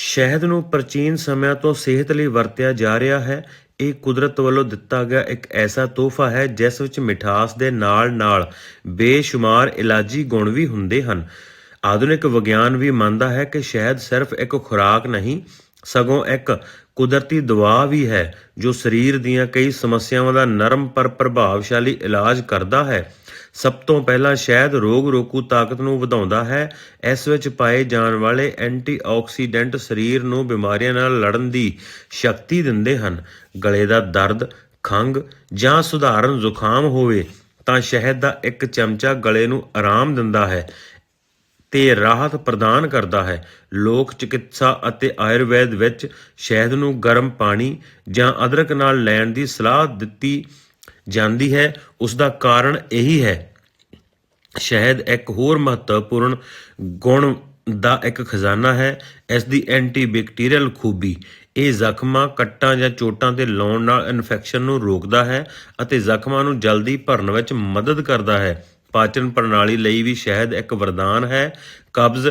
ਸ਼ਹਿਦ ਨੂੰ ਪ੍ਰਾਚੀਨ ਸਮਿਆਂ ਤੋਂ ਸਿਹਤ ਲਈ ਵਰਤਿਆ ਜਾ ਰਿਹਾ ਹੈ। ਇਹ ਕੁਦਰਤ ਵੱਲੋਂ ਦਿੱਤਾ ਗਿਆ ਇੱਕ ਐਸਾ ਤੋਹਫਾ ਹੈ, ਜਿਸ ਵਿੱਚ ਮਿਠਾਸ ਦੇ ਨਾਲ-ਨਾਲ ਬੇਸ਼ੁਮਾਰ ਇਲਾਜੀ ਗੁਣ ਵੀ ਹੁੰਦੇ ਹਨ। ਆਧੁਨਿਕ ਵਿਗਿਆਨ ਵੀ ਮੰਨਦਾ ਹੈ ਕਿ ਸ਼ਹਿਦ ਸਿਰਫ ਇੱਕ ਖੁਰਾਕ ਨਹੀਂ, ਸਗੋਂ ਇੱਕ ਕੁਦਰਤੀ ਦਵਾ ਵੀ ਹੈ, ਜੋ ਸਰੀਰ ਦੀਆਂ ਕਈ ਸਮੱਸਿਆਵਾਂ ਦਾ ਨਰਮ ਪਰ ਪ੍ਰਭਾਵਸ਼ਾਲੀ ਇਲਾਜ ਕਰਦਾ ਹੈ। ਸਭ ਤੋਂ ਪਹਿਲਾਂ ਸ਼ਹਿਦ ਰੋਗ ਰੋਕੂ ਤਾਕਤ ਨੂੰ ਵਧਾਉਂਦਾ ਹੈ। ਇਸ ਵਿੱਚ ਪਾਏ ਜਾਣ ਵਾਲੇ ਐਂਟੀਆਕਸੀਡੈਂਟ ਸਰੀਰ ਨੂੰ ਬਿਮਾਰੀਆਂ ਨਾਲ ਲੜਨ ਦੀ ਸ਼ਕਤੀ ਦਿੰਦੇ ਹਨ। ਗਲੇ ਦਾ ਦਰਦ ਖੰਗ ਜਾਂ ਸੁਧਾਰਨ ਜ਼ੁਕਾਮ ਹੋਵੇ ਤਾਂ ਸ਼ਹਿਦ ਦਾ ਇੱਕ ਚਮਚਾ ਗਲੇ ਨੂੰ ਆਰਾਮ ਦਿੰਦਾ ਹੈ ਤੇ ਰਾਹਤ ਪ੍ਰਦਾਨ ਕਰਦਾ ਹੈ। ਲੋਕ ਚਿਕਿਤਸਾ ਅਤੇ ਆਯੁਰਵੈਦ ਵਿੱਚ ਸ਼ਹਿਦ ਨੂੰ ਗਰਮ ਪਾਣੀ ਜਾਂ ਅਦਰਕ ਨਾਲ ਲੈਣ ਦੀ ਸਲਾਹ ਦਿੱਤੀ ਜਾਂਦੀ ਹੈ ਉਸ ਦਾ ਕਾਰਨ ਇਹੀ ਹੈ। ਸ਼ਹਿਦ ਇੱਕ ਹੋਰ ਮਹੱਤਵਪੂਰਨ ਗੁਣ ਦਾ ਇੱਕ ਖਜ਼ਾਨਾ ਹੈ, ਇਸ ਦੀ ਐਂਟੀਬੈਕਟੀਰੀਅਲ ਖੂਬੀ। ਇਹ ਜ਼ਖਮਾਂ, ਕੱਟਾਂ ਜਾਂ ਚੋਟਾਂ ਤੇ ਲਾਉਣ ਨਾਲ ਇਨਫੈਕਸ਼ਨ ਨੂੰ ਰੋਕਦਾ ਹੈ ਅਤੇ ਜ਼ਖਮਾਂ ਨੂੰ ਜਲਦੀ ਭਰਨ ਵਿੱਚ ਮਦਦ ਕਰਦਾ ਹੈ। ਪਾਚਨ ਪ੍ਰਣਾਲੀ ਲਈ ਵੀ ਸ਼ਹਿਦ ਇੱਕ ਵਰਦਾਨ ਹੈ। ਕਬਜ਼,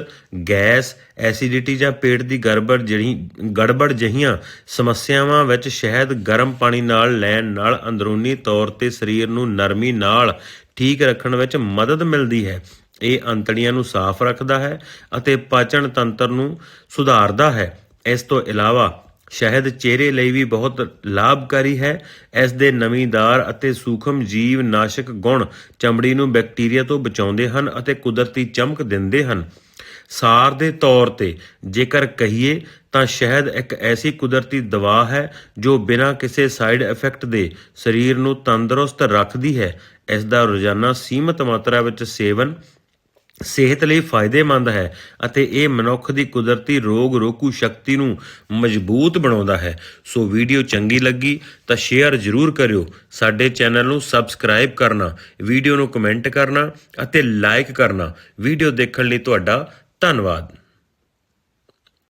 ਗੈਸ, ਐਸਿਡਿਟੀ ਜਾਂ ਪੇਟ ਦੀ ਗੜਬੜ ਜਿਹੜੀ ਗੜਬੜ ਜਿਹੀਆਂ ਸਮੱਸਿਆਵਾਂ ਵਿੱਚ ਸ਼ਹਿਦ ਗਰਮ ਪਾਣੀ ਨਾਲ ਲੈਣ ਨਾਲ ਅੰਦਰੂਨੀ ਤੌਰ ਤੇ ਸਰੀਰ ਨੂੰ ਨਰਮੀ ਨਾਲ ਠੀਕ ਰੱਖਣ ਵਿੱਚ ਮਦਦ ਮਿਲਦੀ ਹੈ। ਇਹ ਅੰਤੜੀਆਂ ਨੂੰ ਸਾਫ਼ ਰੱਖਦਾ ਹੈ ਅਤੇ ਪਾਚਨ ਤੰਤਰ ਨੂੰ ਸੁਧਾਰਦਾ ਹੈ। ਇਸ ਤੋਂ ਇਲਾਵਾ ਸ਼ਹਿਦ ਚਿਹਰੇ ਲਈ ਵੀ ਬਹੁਤ ਲਾਭਕਾਰੀ ਹੈ। ਇਸ ਦੇ ਨਮੀਦਾਰ ਅਤੇ ਸੂਖਮ ਜੀਵ ਨਾਸ਼ਕ ਗੁਣ ਚਮੜੀ ਨੂੰ ਬੈਕਟੀਰੀਆ ਤੋਂ ਬਚਾਉਂਦੇ ਹਨ ਅਤੇ ਕੁਦਰਤੀ ਚਮਕ ਦਿੰਦੇ ਹਨ। ਸਾਰ ਦੇ ਤੌਰ ਤੇ ਜੇਕਰ ਕਹੀਏ ਤਾਂ ਸ਼ਹਿਦ ਇੱਕ ਐਸੀ ਕੁਦਰਤੀ ਦਵਾ ਹੈ ਜੋ ਬਿਨਾਂ ਕਿਸੇ ਸਾਈਡ ਇਫੈਕਟ ਦੇ ਸਰੀਰ ਨੂੰ ਤੰਦਰੁਸਤ ਰੱਖਦੀ ਹੈ। ਇਸ ਦਾ ਰੋਜ਼ਾਨਾ ਸੀਮਤ ਮਾਤਰਾ ਵਿੱਚ ਸੇਵਨ ਸਿਹਤ ਲਈ ਫਾਇਦੇਮੰਦ ਹੈ ਅਤੇ ਇਹ ਮਨੁੱਖ ਦੀ ਕੁਦਰਤੀ ਰੋਗ ਰੋਕੂ ਸ਼ਕਤੀ ਨੂੰ ਮਜ਼ਬੂਤ ਬਣਾਉਂਦਾ ਹੈ। ਸੋ ਵੀਡੀਓ ਚੰਗੀ ਲੱਗੀ ਤਾਂ ਸ਼ੇਅਰ ਜ਼ਰੂਰ ਕਰਿਓ। ਸਾਡੇ ਚੈਨਲ ਨੂੰ ਸਬਸਕ੍ਰਾਈਬ ਕਰਨਾ, ਵੀਡੀਓ ਨੂੰ ਕਮੈਂਟ ਕਰਨਾ ਅਤੇ ਲਾਈਕ ਕਰਨਾ। ਵੀਡੀਓ ਦੇਖਣ ਲਈ ਤੁਹਾਡਾ ਧੰਨਵਾਦ।